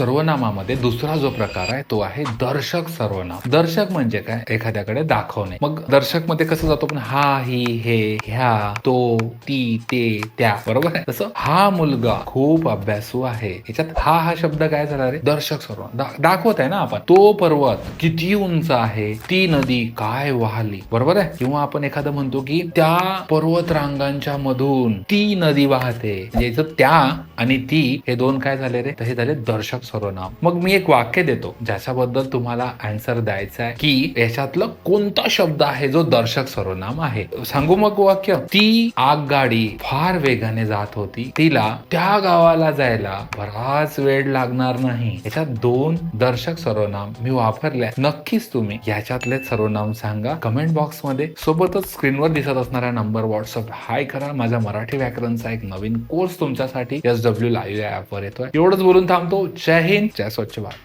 सर्वनामामध्ये दुसरा जो प्रकार आहे तो आहे दर्शक सर्वनाम. दर्शक म्हणजे काय? एखाद्याकडे दाखवणे. मग दर्शकमध्ये कसं जातो? पण हा ही हे ह्या तो ती ते त्या. बरोबर आहे? तसं हा मुलगा खूप अभ्यासू आहे. याच्यात हा हा शब्द काय झाला रे? दर्शक सर्वनाम. दाखवत आहे ना आपण. तो पर्वत किती उंच आहे? ती नदी काय वाहली? बरोबर आहे? किंवा आपण एखादं म्हणतो की त्या पर्वत रांगांच्या मधून ती नदी वाहते. म्हणजे त्या आणि ती हे दोन काय झाले रे? तर हे झाले दर्शक सर्वनाम मग मी एक वाक्य देतो ज्याच्याबद्दल तुम्हाला आन्सर द्यायचा आहे की याच्यातलं कोणता शब्द आहे जो दर्शक सर्वनाम आहे? सांगू मग वाक्य? ती आगगाडी फार वेगाने जात होती. तिला त्या गावाला जायला बराच वेळ लागणार नाही. याच्यात दोन दर्शक सर्वनाम मी वापरले नक्कीच तुम्ही याच्यातले सर्वनाम सांगा. कमेंट बॉक्समध्ये सोबतच स्क्रीनवर दिसत असणाऱ्या नंबर व्हॉट्सअप हाय करा. माझा मराठी व्याकरणचा एक नवीन कोर्स तुमच्यासाठी एस डब्ल्यू लाईव्ह ऍप वर येतोय. एवढंच बोलून थांबतो. जय हिंद. जय स्वच्छ भारत.